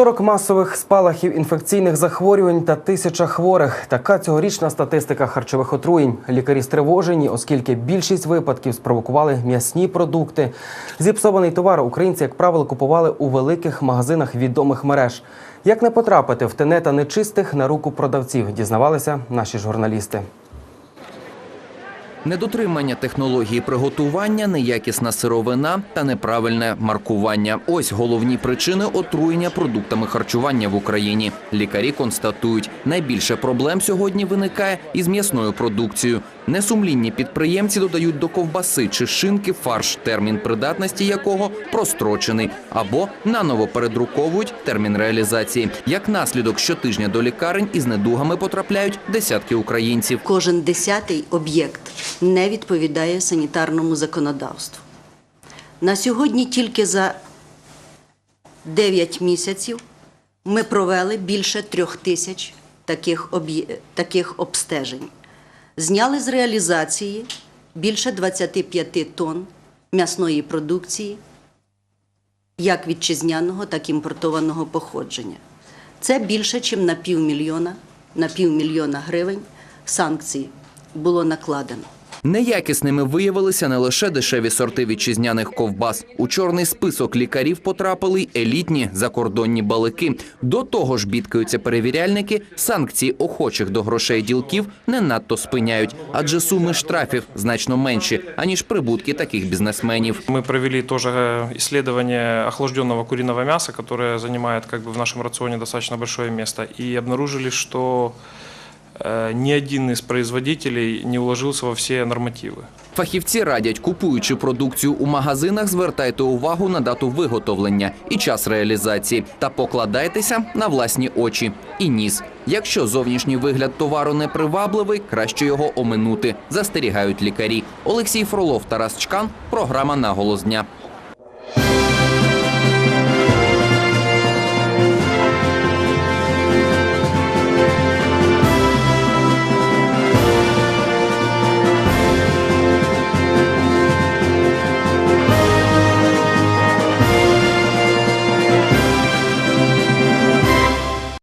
40 масових спалахів інфекційних захворювань та тисяча хворих. Така цьогорічна статистика харчових отруєнь. Лікарі стривожені, оскільки більшість випадків спровокували м'ясні продукти. Зіпсований товар українці, як правило, купували у великих магазинах відомих мереж. Як не потрапити в тенета нечистих на руку продавців, дізнавалися наші журналісти. Недотримання технології приготування, неякісна сировина та неправильне маркування. Ось головні причини отруєння продуктами харчування в Україні. Лікарі констатують, найбільше проблем сьогодні виникає із м'ясною продукцією. Несумлінні підприємці додають до ковбаси чи шинки фарш, термін придатності якого прострочений, або наново передруковують термін реалізації. Як наслідок, щотижня до лікарень із недугами потрапляють десятки українців. Кожен десятий об'єкт не відповідає санітарному законодавству. На сьогодні тільки за 9 місяців ми провели більше трьох тисяч таких, обстежень. Зняли з реалізації більше 25 тонн м'ясної продукції, як вітчизняного, так і імпортованого походження. Це більше, ніж на півмільйона, на півмільйона гривень санкцій було накладено. Неякісними виявилися не лише дешеві сорти вітчизняних ковбас. У чорний список лікарів потрапили й елітні закордонні балики. До того ж, бідкаються перевіряльники, санкції охочих до грошей ділків не надто спиняють, адже суми штрафів значно менші, аніж прибутки таких бізнесменів. Мы провели тоже э, исследование охлажденного куриного мяса, которое занимает как бы в нашем рационе достаточно большое место, и обнаружили, что э, ни один из производителей не уложился во все нормативы. Фахівці радять, купуючи продукцію у магазинах, звертайте увагу на дату виготовлення і час реалізації та покладайтеся на власні очі і ніс. Якщо зовнішній вигляд товару не привабливий, краще його оминути. Застерігають лікарі. Олексій Фролов, Тарас Чкан. Програма «Наголос дня».